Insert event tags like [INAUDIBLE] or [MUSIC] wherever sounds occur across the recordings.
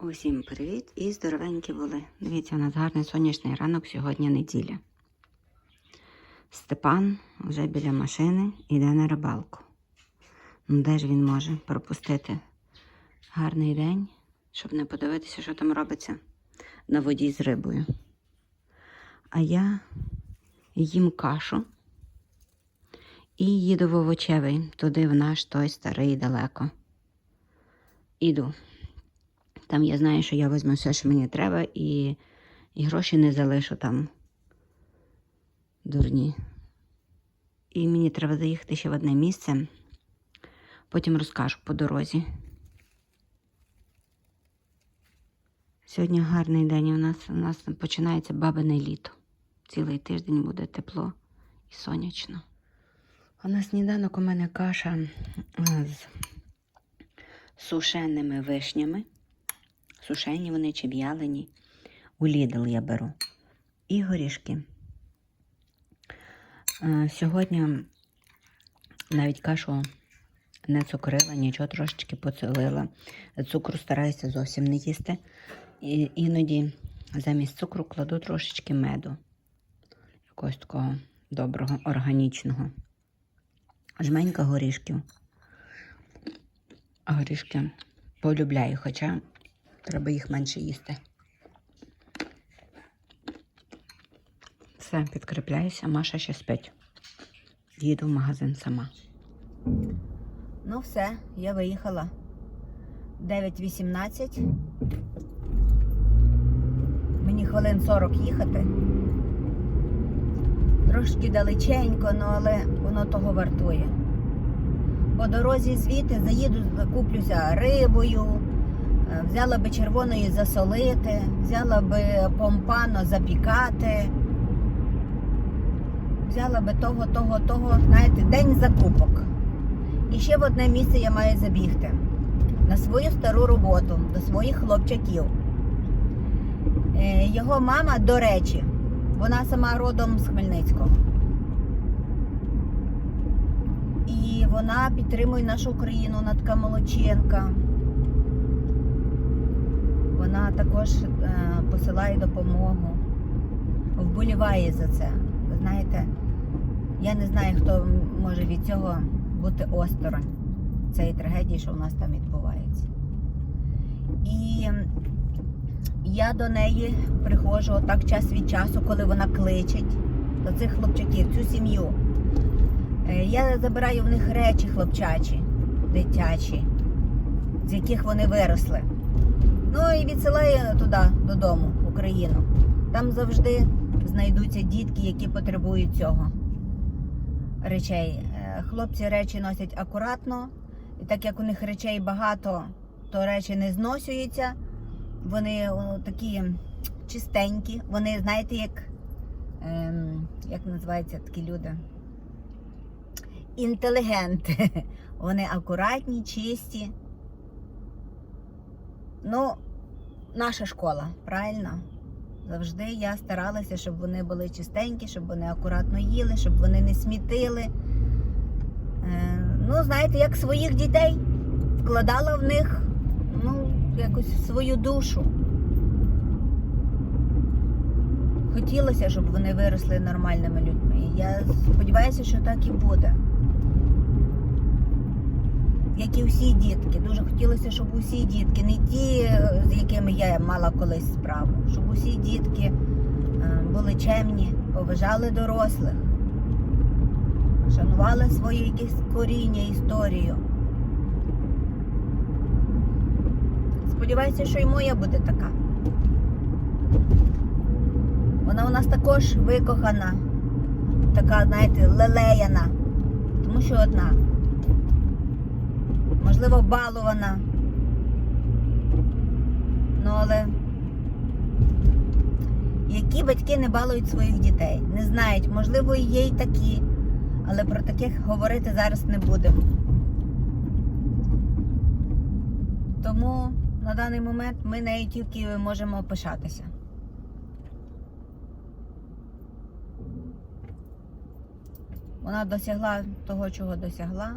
Усім привіт і здоровенькі були. Дивіться, у нас гарний сонячний ранок, сьогодні неділя. Степан вже біля машини йде на рибалку. Ну, де ж він може пропустити гарний день, щоб не подивитися, що там робиться на воді з рибою. А я їм кашу і їду в овочевий, туди в наш той старий далеко. Іду. Там я знаю, що я візьму все, що мені треба, і, і гроші не залишу там дурні. І мені треба заїхати ще в одне місце. Потім розкажу по дорозі. Сьогодні гарний день у нас. У нас починається бабине літо. Цілий тиждень буде тепло і сонячно. А на сніданок у мене каша з сушеними вишнями. Сушені вони чи в'ялені. У Лідл я беру. І горішки. Е, Сьогодні навіть кашу не цукрила, нічого трошечки поцілила. Цукру стараюся зовсім не їсти. І іноді замість цукру кладу трошечки меду. Якогось такого доброго, органічного. Жменька горішків. Горішки полюбляю, хоча треба їх менше їсти. Все, підкріпляюся, Маша ще спить. Їду в магазин сама. Ну все, я виїхала. 9.18. Мені хвилин 40 їхати. Трошки далеченько, ну але воно того вартує. По дорозі звідти заїду, закуплюся рибою, взяла би червоної засолити, взяла би помпано запікати, взяла би того, того, того, знаєте, день закупок. І ще в одне місце я маю забігти на свою стару роботу до своїх хлопчаків. Е, Його мама, до речі, вона сама родом з Хмельницького. І вона підтримує нашу Україну, вона така молодчинка. Вона також е, посилає допомогу, вболіває за це. Ви знаєте, я не знаю, хто може від цього бути осторонь цієї трагедії, що в нас там відбувається. І я до неї приходжу так час від часу, коли вона кличить до цих хлопчаків, цю сім'ю. Е, Я забираю в них речі хлопчачі, дитячі, з яких вони виросли. Ну і відсилаю туди, додому, в Україну. Там завжди знайдуться дітки, які потребують цього речей. Е, Хлопці речі носять акуратно, і так як у них речей багато, то речі не зносюються. Вони о, такі чистенькі. Вони, знаєте, як, ем, як називаються такі люди? Інтелігенти. [LAUGHS] Вони акуратні, чисті. Ну, наша школа, правильно? Завжди я старалася, щоб вони були чистенькі, щоб вони акуратно їли, щоб вони не смітили. Е, ну, знаєте, як своїх дітей вкладала в них ну, якось свою душу. Хотілося, щоб вони виросли нормальними людьми. Я сподіваюся, що так і буде. Як і всі дітки. Дуже хотілося, щоб усі дітки, не ті, з якими я мала колись справу, щоб усі дітки е, були чемні, поважали дорослих, шанували своє якесь коріння, історію. Сподіваюся, що і моя буде така. Вона у нас також викохана, така, знаєте, лелеяна, тому що одна. Можливо, балована. Ну, але які батьки не балують своїх дітей? Не знають, можливо, є й такі, але про таких говорити зараз не будемо. Тому на даний момент ми нею тільки можемо пишатися. Вона досягла того, чого досягла.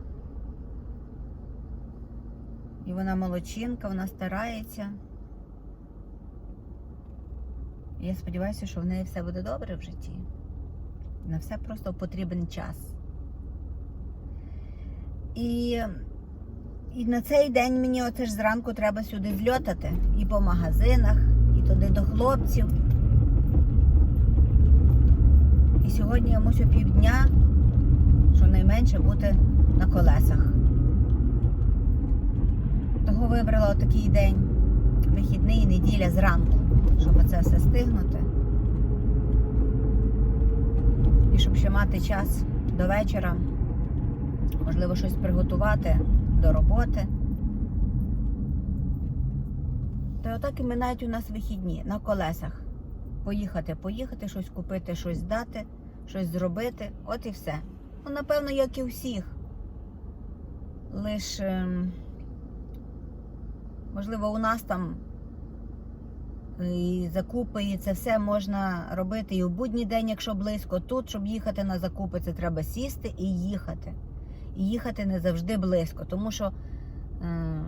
І вона молодчинка, вона старається. І я сподіваюся, що в неї все буде добре в житті. На все просто потрібен час. І, і на цей день мені оце ж зранку треба сюди зльотати. І по магазинах, і туди до хлопців. І сьогодні я мусю півдня, щонайменше, бути на колесах. Того вибрала такий день, вихідний неділя зранку, щоб це все стигнути. І щоб ще мати час до вечора, можливо, щось приготувати до роботи. Та отак і минають у нас вихідні на колесах. Поїхати, поїхати, щось купити, щось дати, щось зробити. От і все. Ну, напевно, як і всіх. Лише, ем, можливо, у нас там і закупи, і це все можна робити і в будній день, якщо близько. Тут, щоб їхати на закупи, це треба сісти і їхати. І їхати не завжди близько, тому що е,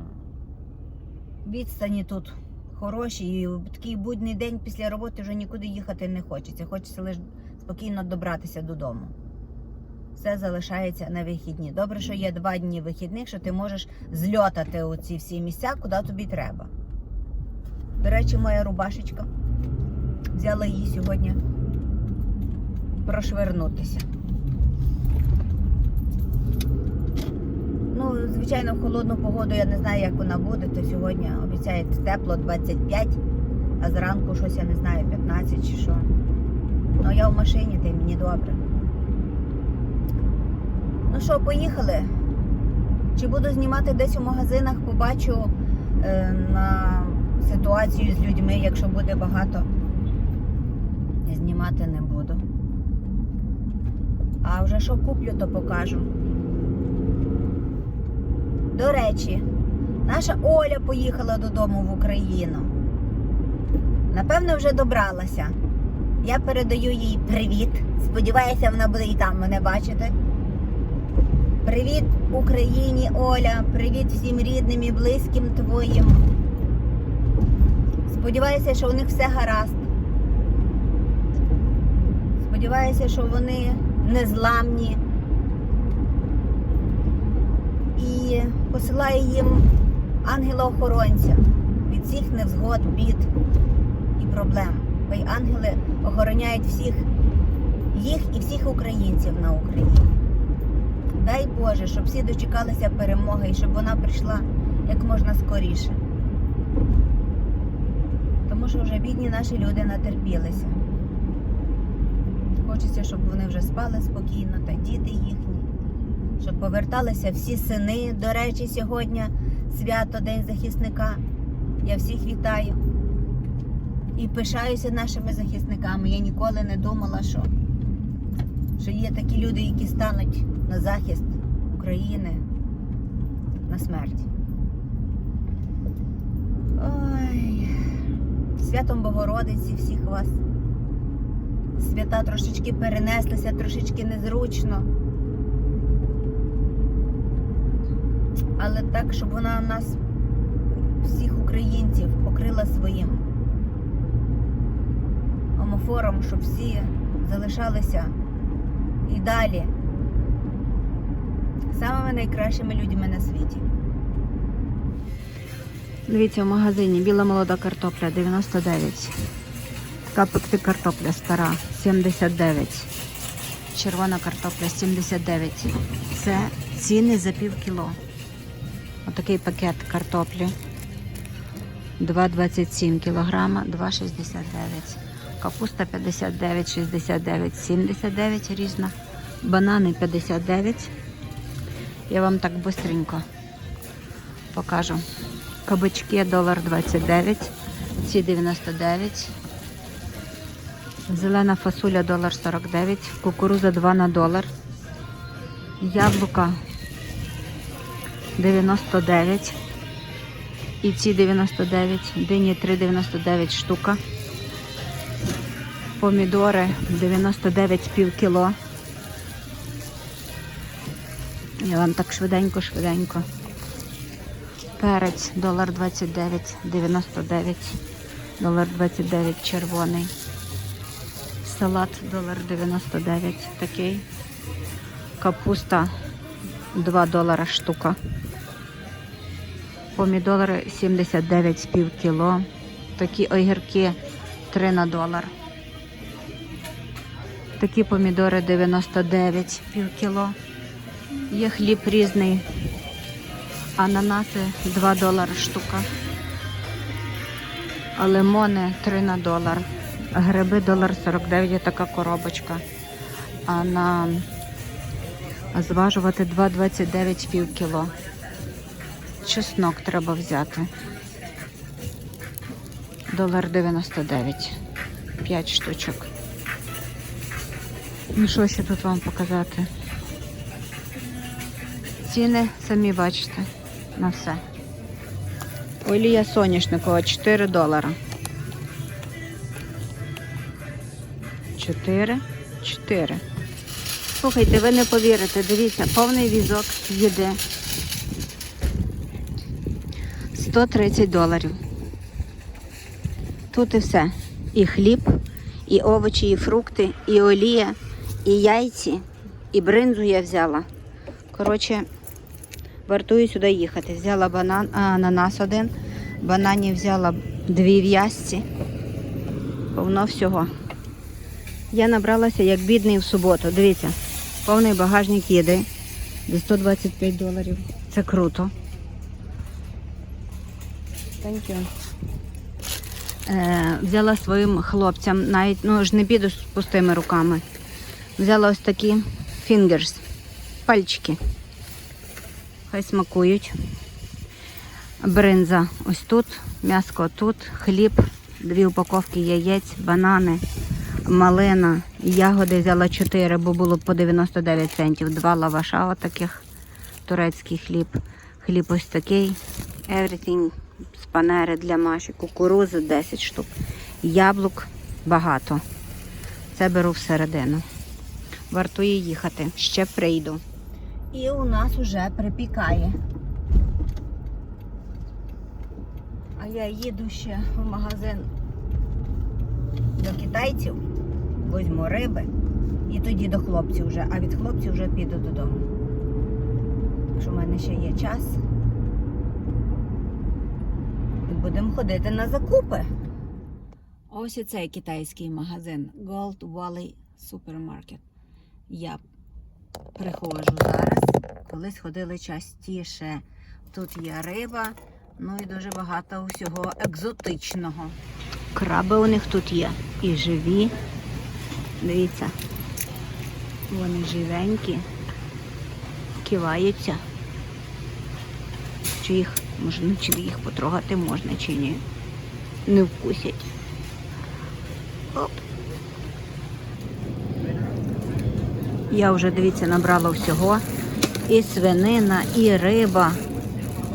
відстані тут хороші, і в такий будній день після роботи вже нікуди їхати не хочеться. Хочеться лише спокійно добратися додому. Все залишається на вихідні. Добре, що є два дні вихідних, що ти можеш зльотати у ці всі місця, куди тобі треба. До речі, моя рубашечка. Взяла її сьогодні прошвернутися. Ну, звичайно, в холодну погоду я не знаю, як вона буде, то сьогодні обіцяють тепло 25, а зранку щось я не знаю, 15 чи що. Ну я в машині, та й мені добре. Ну що, поїхали? Чи буду знімати десь у магазинах, побачу е, на ситуацію з людьми, якщо буде багато. Знімати не буду. А вже що куплю, то покажу. До речі, наша Оля поїхала додому в Україну. Напевно, вже добралася. Я передаю їй привіт. Сподіваюся, вона буде і там мене бачити. Привіт Україні, Оля! Привіт всім рідним і близьким твоїм. Сподіваюся, що у них все гаразд. Сподіваюся, що вони незламні. І посилаю їм ангела-охоронця від всіх невзгод, бід і проблем. Бо й ангели охороняють всіх їх і всіх українців на Україні. Дай Боже, щоб всі дочекалися перемоги і щоб вона прийшла як можна скоріше. Тому що вже бідні наші люди натерпілися. Хочеться, щоб вони вже спали спокійно, та діти їхні, щоб поверталися всі сини. До речі, сьогодні свято День захисника. Я всіх вітаю і пишаюся нашими захисниками. Я ніколи не думала, що, що є такі люди, які стануть на захист України на смерть. Ой. Святом Богородиці всіх вас. Свята трошечки перенеслися, трошечки незручно. Але так, щоб вона нас, всіх українців, покрила своїм омофором, щоб всі залишалися і далі самими найкращими людьми на світі. Дивіться, в магазині біла молода картопля 99. Така пекти картопля стара 79. Червона картопля 79. Це ціни за пів кіло. Отакий пакет картоплі. 2,27 кілограма, 2,69. Капуста 59, 69, 79 різна. Банани 59. Я вам так бистренько покажу. Кабачки долар 29, ці 99. Зелена фасуля долар 49, кукуруза 2 на долар. Яблука 99. І ці 99, дині 3,99 штука. Помідори 99 пів кіло. Я вам так швиденько-швиденько. Перець долар 29, 99, долар 29 червоний. Салат долар 99 такий. Капуста 2 долара штука. Помідори 79 з пів кіло. Такі огірки 3 на долар. Такі помідори 99 пів кіло. Є хліб різний. Ананаси 2 долари штука. Лимони 3 на долар. Гриби долар 49 є така коробочка. А на зважувати 2,29 пів кіло. Чеснок треба взяти. Долар 99. 5 штучок. Ну що ще тут вам показати? Ціни самі бачите на все. Олія соняшникова 4 долара. 4, 4. Слухайте, ви не повірите, дивіться, повний візок їди. 130 доларів. Тут і все. І хліб, і овочі, і фрукти, і олія, і яйці, і бринзу я взяла. Коротше, вартую сюди їхати. Взяла банан, ананас один, бананів взяла дві в'язці. Повно всього. Я набралася як бідний в суботу. Дивіться, повний багажник їди. За 125 доларів. Це круто. Thank you. Е, взяла своїм хлопцям, навіть ну ж не піду з пустими руками. Взяла ось такі фінгерс, пальчики. Хай смакують. Бринза ось тут, м'яско тут, хліб, дві упаковки яєць, банани, малина, ягоди взяла 4, бо було по 99 центів. Два лаваша отаких, турецький хліб. Хліб ось такий. Everything з панери для Маші, кукурузи 10 штук. Яблук багато. Це беру всередину. Вартує їхати. Ще прийду. І у нас уже припікає. А я їду ще в магазин до китайців, візьму риби і тоді до хлопців вже, а від хлопців вже піду додому. Якщо в мене ще є час. І будемо ходити на закупи. Ось і цей китайський магазин Gold Valley Supermarket. Я приходжу зараз. Колись ходили частіше. Тут є риба, ну і дуже багато усього екзотичного. Краби у них тут є. І живі. Дивіться. Вони живенькі. Киваються. Чи їх можна, чи їх потрогати можна, чи ні. Не вкусять. Оп. Я вже, дивіться, набрала всього. І свинина, і риба,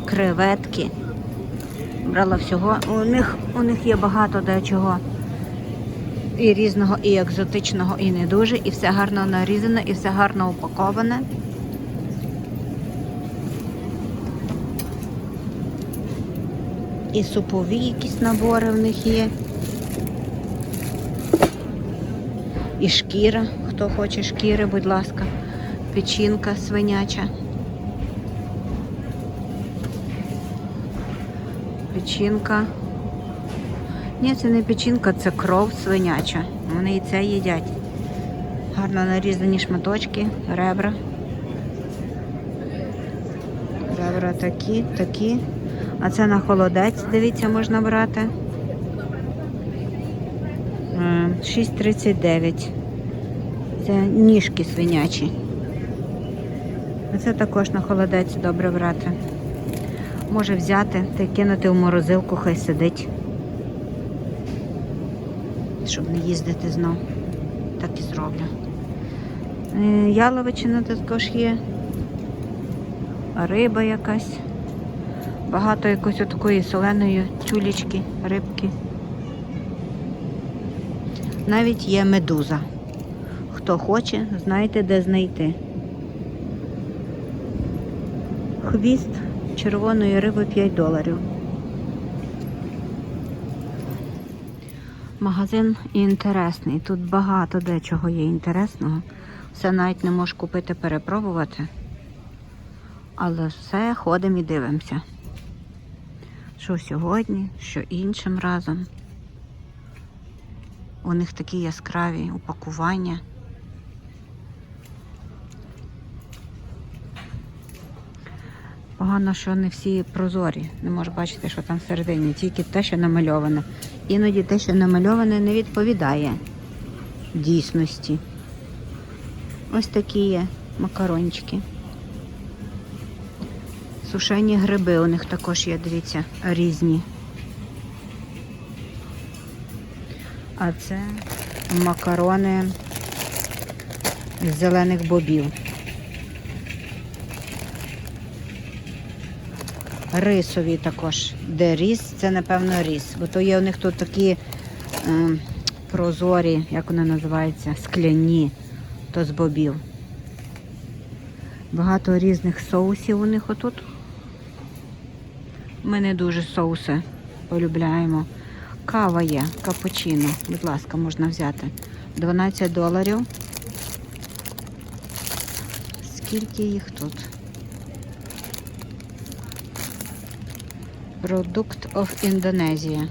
креветки. Брала всього. У них, у них є багато дечого. І різного, і екзотичного, і не дуже. І все гарно нарізане, і все гарно упаковане. І супові якісь набори в них є. І шкіра, хто хоче шкіри, будь ласка. Печінка свиняча. Печінка. Ні, це не печінка, це кров свиняча. Вони і це їдять. Гарно нарізані шматочки, ребра. Ребра такі, такі. А це на холодець, дивіться, можна брати. Е, 6,39. Це ніжки свинячі. Це також на холодець добре брати. Може взяти та кинути в морозилку, хай сидить. Щоб не їздити знов. Так і зроблю. Е, Яловичина також є. Риба якась. Багато якоїсь такої соленої тюлечки, рибки. Навіть є медуза. Хто хоче, знаєте, де знайти. Хвіст червоної риби 5 доларів. Магазин інтересний. Тут багато дечого є інтересного. Все навіть не можеш купити, перепробувати. Але все ходимо і дивимося. Що сьогодні, що іншим разом. У них такі яскраві упакування. Погано, що не всі прозорі. Не можеш бачити, що там всередині, тільки те, що намальоване. Іноді те, що намальоване, не відповідає дійсності. Ось такі є макарончики. Сушені гриби у них також є, дивіться, різні. А це макарони з зелених бобів. Рисові також. Де ріс, це напевно ріс. Бо то є у них тут такі е, прозорі, як вони називаються, скляні, то з бобів. Багато різних соусів у них отут. Ми не дуже соуси полюбляємо. Кава є, капучино. Будь ласка, можна взяти. 12 доларів. Скільки їх тут? Продукт of Indonesia.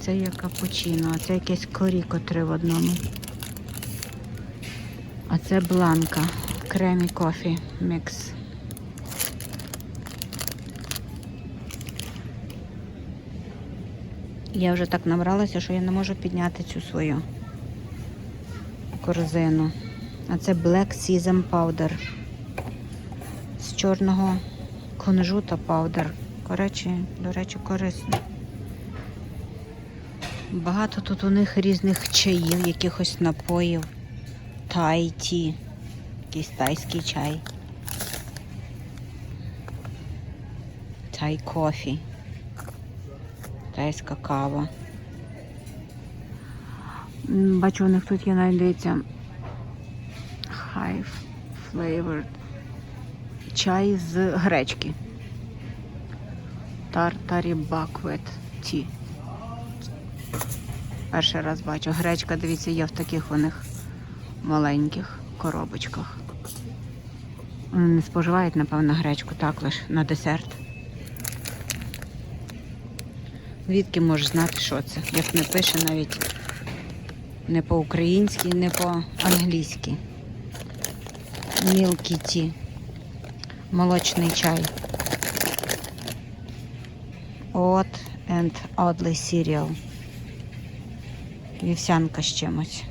Це є капучино, а це якесь коріко три в одному. А це бланка. Кремі кофі мікс. Я вже так набралася, що я не можу підняти цю свою корзину. А це Black Sesame Powder. З чорного кунжута паудер. Коротше, до речі, корисно. Багато тут у них різних чаїв, якихось напоїв. Тай-ті. Якийсь тайський чай. Тай кофі. Тайська кава. Бачу, у них тут є дивіться. High flavored чай з гречки. Тартарі Баквет Ті. Перший раз бачу. Гречка, дивіться, є в таких у них маленьких коробочках. Вони не споживають, напевно, гречку, так лише на десерт. Звідки можеш знати, що це? Як не пише навіть не по-українськи, не по-англійськи. Мілкі ті. Молочний чай. Oat and oddly cereal. Вівсянка з чимось.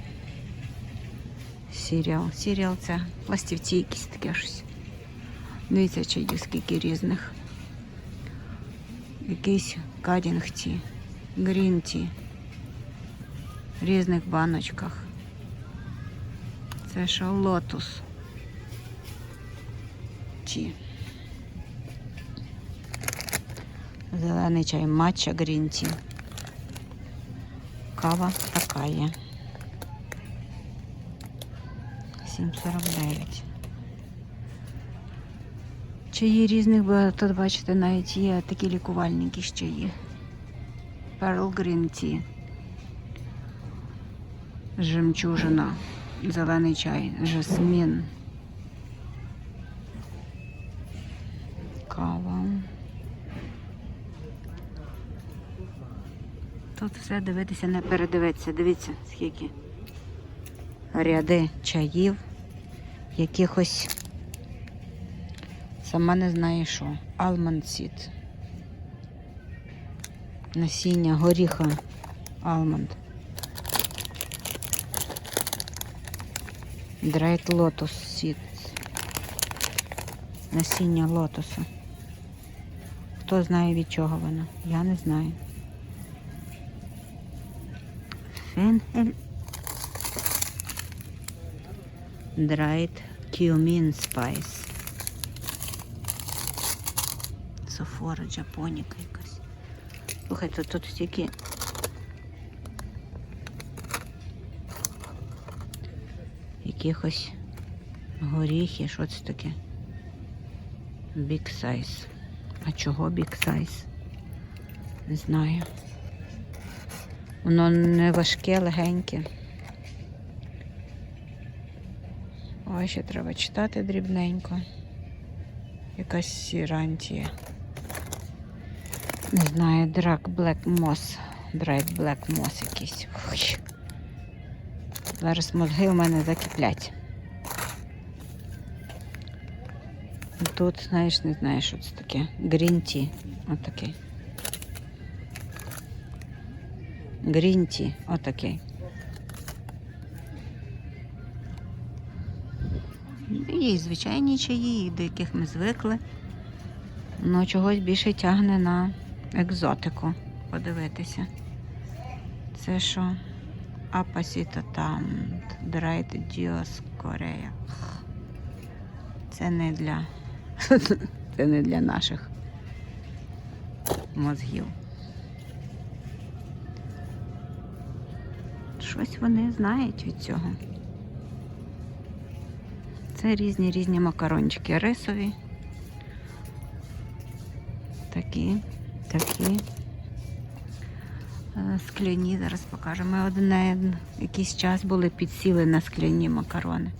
Сіріал. Сіріал це пластівці якісь таке щось. Дивіться, чаїв скільки різних. Якийсь кадінг ті, грін ті. В різних баночках. Це що лотус. Ті. Зелений чай матча грін ті. Кава така є. 7,49. Чаї різних, тут, бачите, навіть є такі лікувальні якісь чаї. Pearl Green Tea. Жемчужина. Зелений чай. Жасмін. Кава. Тут все дивитися, не передивитися. Дивіться, скільки ряди чаїв, якихось сама не знаю що. Seed. Насіння горіха Almond. Dried Lotus Seeds. Насіння лотоса. Хто знає від чого воно? Я не знаю. Фенхель. Dried cumin spice. Софора, джапоніка якась. Слухайте, тут стільки. Якихось горіхи, що це таке? Big size. А чого big size? Не знаю. Воно не важке, легеньке. Ой, ще треба читати дрібненько. Якась сірантія. Не знаю, драк Black Moss. Драйт Black Moss якийсь. Ой. Зараз мозги у мене закиплять. Тут, знаєш, не знаю, що це таке. Green Tea. Отакий. Tea. Отакий. І звичайні чаї, до яких ми звикли. Ну, чогось більше тягне на екзотику. Подивитися. Це що? Апасіта там, Драйт Діос Корея. Це не для. [LAUGHS] Це не для наших мозгів. Щось вони знають від цього. Це різні різні макарончики рисові. Такі, такі. Е, Скляні, зараз покажемо. Ми одне якийсь час були підсіли на скляні макарони.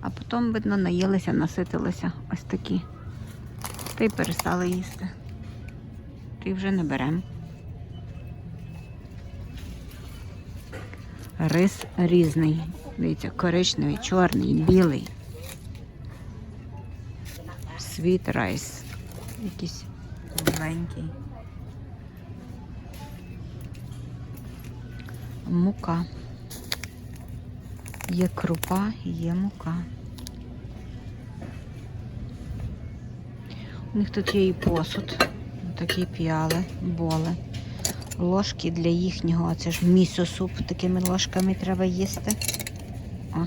А потім, видно, наїлися, наситилися ось такі. Та й перестали їсти. Й вже не беремо. Рис різний. Дивіться, коричневий, чорний, білий. Світ райс. Якийсь маленький. Мука. Є крупа, є мука. У них тут є і посуд, такі піали, боли, ложки для їхнього, це ж місо-суп, такими ложками треба їсти. О.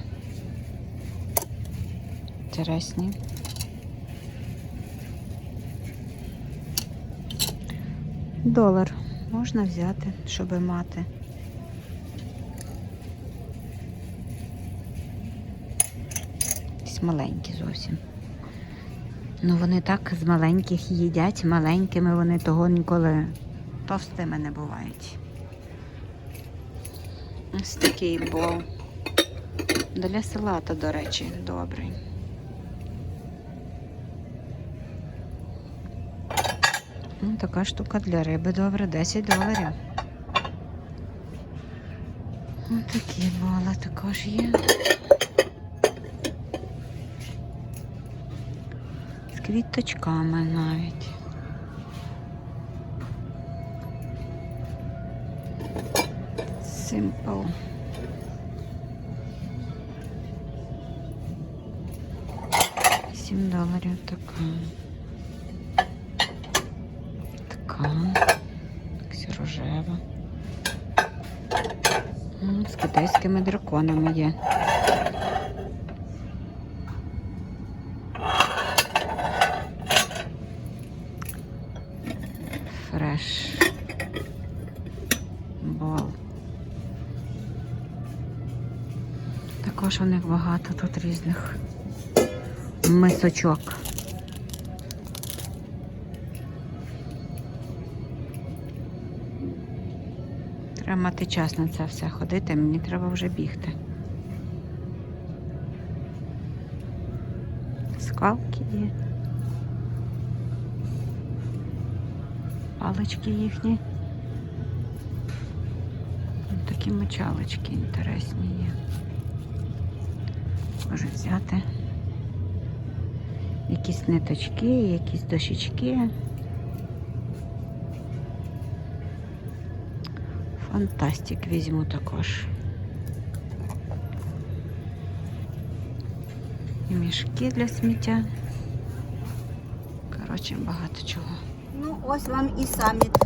Інтересні. Долар можна взяти, щоб мати. Якісь маленькі зовсім. Ну вони так з маленьких їдять, маленькими вони того ніколи товстими не бувають. Ось такий бол. Для салата, до речі, добрий. Ну, така штука для риби добре, 10 доларів. Ось такі боли також є. З квіточками навіть. Simple. Сім доларів така. Така. Якась рожева. З китайськими драконами є. Фреш. Також у них багато тут різних мисочок. Треба мати час на це все ходити, мені треба вже бігти. Скалки є. Палички їхні. Такі мочалочки інтересні є. Можу взяти якісь ниточки, якісь дощечки. Фантастик візьму також. І мішки для сміття. Коротше, багато чого. Ну, ось вам і саміт.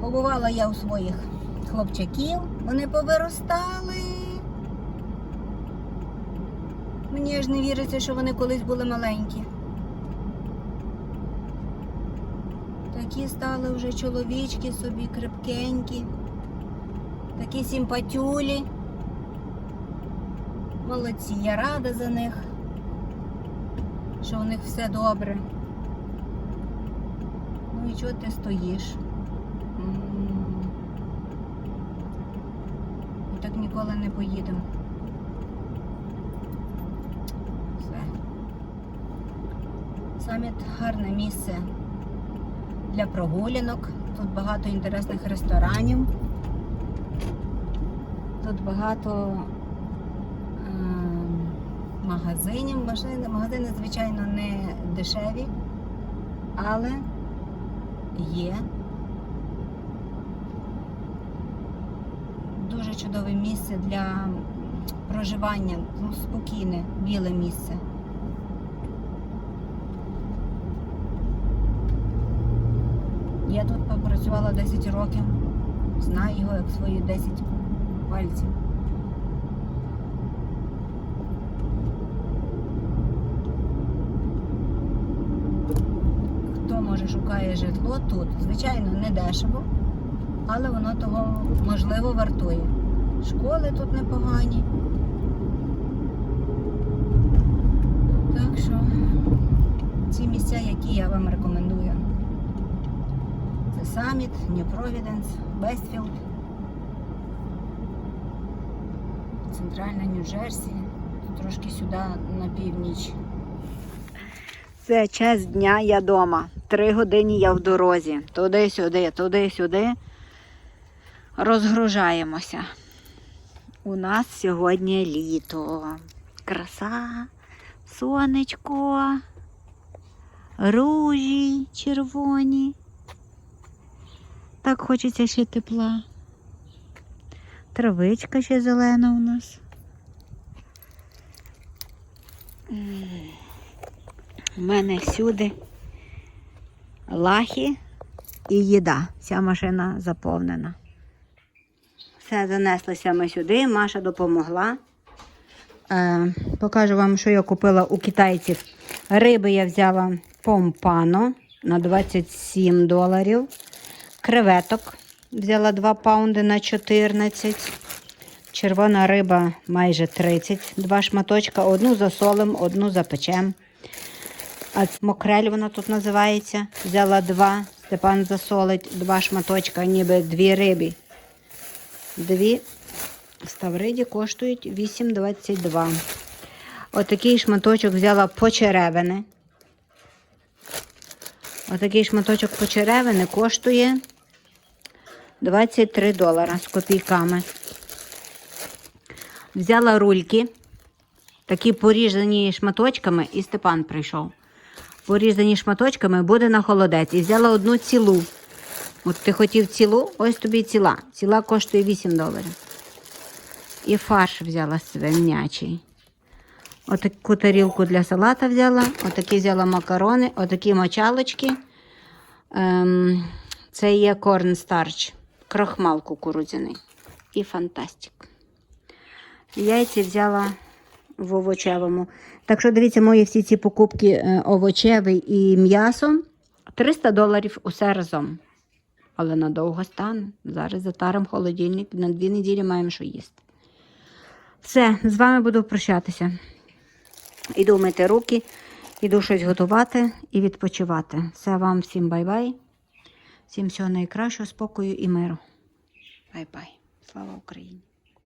Побувала я у своїх хлопчаків, вони повиростали. мені аж не віриться, що вони колись були маленькі. Такі стали вже чоловічки собі крепкенькі, такі сімпатюлі. Молодці, я рада за них, що у них все добре. Ну і чого ти стоїш? І так ніколи не поїдемо. Саміт гарне місце для прогулянок. Тут багато інтересних ресторанів. Тут багато ем, магазинів. Магазини, магазини, звичайно, не дешеві, але є. Дуже чудове місце для проживання, ну, спокійне, біле місце. Я тут попрацювала 10 років, знаю його як свої 10 пальців. Хто може шукає житло тут, звичайно, не дешево, але воно того можливо вартує. Школи тут непогані. Так що ці місця, які я вам рекомендую. Саміт, Нью-Провіденс, Вестфілд, Центральна Нью-Джерсі, трошки сюди на північ. Це час дня я вдома. Три години я в дорозі. Туди-сюди, туди-сюди. Розгружаємося. У нас сьогодні літо. Краса, сонечко, ружі червоні. Так хочеться ще тепла. Травичка ще зелена у нас. У мене всюди лахи і їда. Вся машина заповнена. Все, занеслися ми сюди. Маша допомогла. Е, покажу вам, що я купила у китайців. Риби я взяла помпано на 27 доларів. Креветок взяла 2 паунди на 14. Червона риба майже 30. Два шматочка. Одну засолим, одну запечем. А мокрель вона тут називається. Взяла два. Степан засолить два шматочка, ніби дві риби. Дві Ставриді коштують 8,22. Отакий шматочок взяла почеревини. Отакий шматочок почеревини коштує 23 долара з копійками. Взяла рульки, такі порізані шматочками, і Степан прийшов. Порізані шматочками буде на холодець. І взяла одну цілу. От ти хотів цілу, ось тобі ціла. Ціла коштує 8 доларів. І фарш взяла свинячий. Отаку тарілку для салата взяла, отакі взяла макарони, отакі мочалочки. Ем, це є корнстарч, крохмал кукурудзяний. І фантастик. Яйці взяла в овочевому. Так що дивіться, мої всі ці покупки е, овочевий і м'ясо 300 доларів усе разом. Але надовго стане. Зараз затарим холодильник, на дві неділі маємо що їсти. Все, з вами буду прощатися. Іду мити руки, іду щось готувати і відпочивати. Все вам всім бай-бай. Всім всього найкращого, спокою і миру. Бай-бай. Слава Україні!